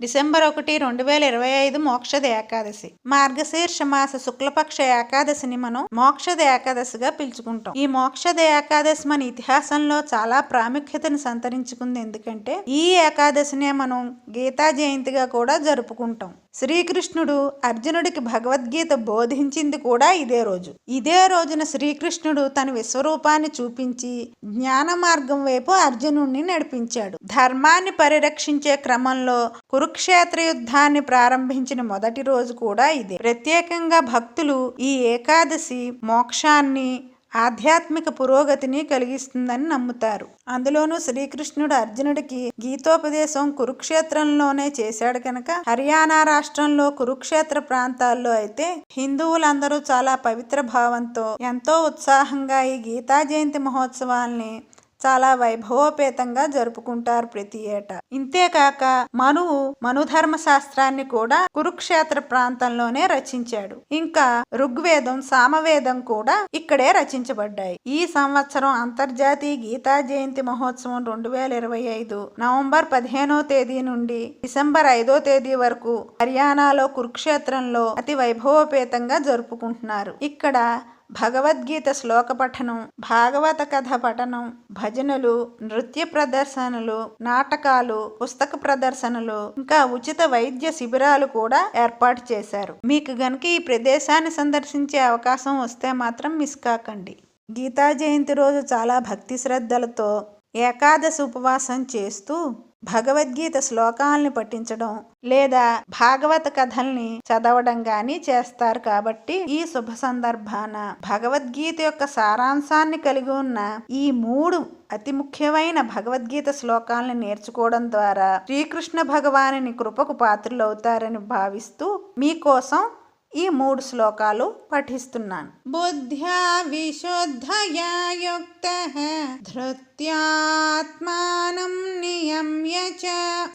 December ఒకటి రెండు వేల ఇరవై ఐదు మోక్షద ఏకాదశి. మార్గశీర్ష మాస శుక్లపక్ష ఏకాదశిని మనం మోక్షద ఏకాదశిగా పిలుచుకుంటాం. ఈ మోక్షద ఏకాదశి మన ఇతిహాసంలో చాలా ప్రాముఖ్యతను సంతరించుకుంది. ఎందుకంటే ఈ ఏకాదశినే మనం గీతా జయంతిగా కూడా జరుపుకుంటాం. శ్రీకృష్ణుడు అర్జునుడికి భగవద్గీత బోధించింది కూడా ఇదే రోజు. ఇదే రోజున శ్రీకృష్ణుడు తన విశ్వరూపాన్ని చూపించి జ్ఞాన మార్గం వైపు అర్జునుడిని నడిపించాడు. ధర్మాన్ని పరిరక్షించే క్రమంలో కురుక్షేత్ర యుద్ధాన్ని ప్రారంభించిన మొదటి రోజు కూడా ఇదే. ప్రత్యేకంగా భక్తులు ఈ ఏకాదశి మోక్షాన్ని ఆధ్యాత్మిక పురోగతిని కలిగిస్తుందని నమ్ముతారు. అందులోనూ శ్రీకృష్ణుడు అర్జునుడికి గీతోపదేశం కురుక్షేత్రంలోనే చేశాడు కనుక హర్యానా రాష్ట్రంలో కురుక్షేత్ర ప్రాంతాల్లో అయితే హిందువులందరూ చాలా పవిత్ర భావంతో ఎంతో ఉత్సాహంగా ఈ గీతా జయంతి మహోత్సవాల్ని చాలా వైభవోపేతంగా జరుపుకుంటారు ప్రతి ఏటా. ఇంతేకాక మనువు మనుధర్మ శాస్త్రాన్ని కూడా కురుక్షేత్ర ప్రాంతంలోనే రచించాడు. ఇంకా ఋగ్వేదం సామవేదం కూడా ఇక్కడే రచించబడ్డాయి. ఈ సంవత్సరం అంతర్జాతీయ గీతా జయంతి మహోత్సవం రెండు వేల ఇరవై ఐదు నవంబర్ పదిహేనో తేదీ నుండి డిసెంబర్ ఐదో తేదీ వరకు హర్యానాలో కురుక్షేత్రంలో అతి వైభవోపేతంగా జరుపుకుంటున్నారు. ఇక్కడ భగవద్గీత శ్లోక పఠనం భాగవత కథ పఠనం భజనలు నృత్య ప్రదర్శనలు నాటకాలు పుస్తక ప్రదర్శనలు ఇంకా ఉచిత వైద్య శిబిరాలు కూడా ఏర్పాటు చేశారు. మీకు గనుక ఈ ప్రదేశాన్ని సందర్శించే అవకాశం వస్తే మాత్రం మిస్ కాకండి. గీతా జయంతి రోజు చాలా భక్తి శ్రద్ధలతో ఏకాదశి ఉపవాసం చేస్తూ భగవద్గీత శ్లోకాలను పఠించడం లేదా భాగవత కథల్ని చదవడం గాని చేస్తారు కాబట్టి ఈ శుభ సందర్భాన భగవద్గీత యొక్క సారాంశాన్ని కలిగి ఉన్న ఈ మూడు అతి ముఖ్యమైన భగవద్గీత శ్లోకాలను నేర్చుకోవడం ద్వారా శ్రీకృష్ణ భగవాని కృపకు పాత్రులవుతారని భావిస్తూ మీకోసం ఈ మూడు శ్లోకాలు పఠిస్తున్నాను. బుద్ధ్యా విశుద్ధయా యుక్త ధృత్యాత్మానం నియమ్య చ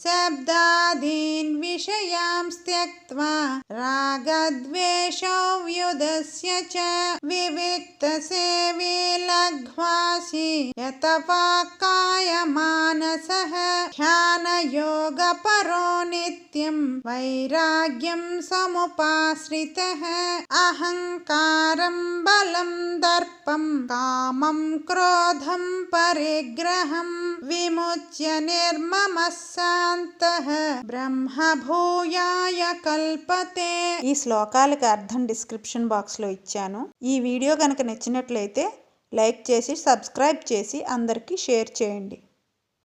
శబ్దాదీన్ విషయాం త్యక్త్వా రాగద్వేషౌ వ్యుదస్య చ వివిక్త సేవీ లఘ్వాసి యత వాక్కాయ మానసః ధ్యానయోగ పరో నిత్యం వైరాగ్యం సముపాశ్రి సముపాశ్రితः అహంకారం బలం దర్పం కామం క్రోధం పరిగ్రహం విముచ్య నిర్మమ శాంతః బ్రహ్మభూయాయ కల్పతే ఈ శ్లోకాలకు అర్థం డిస్క్రిప్షన్ బాక్స్లో ఇచ్చాను. ఈ వీడియో కనుక నచ్చినట్లయితే లైక్ చేసి సబ్స్క్రైబ్ చేసి అందరికీ షేర్ చేయండి.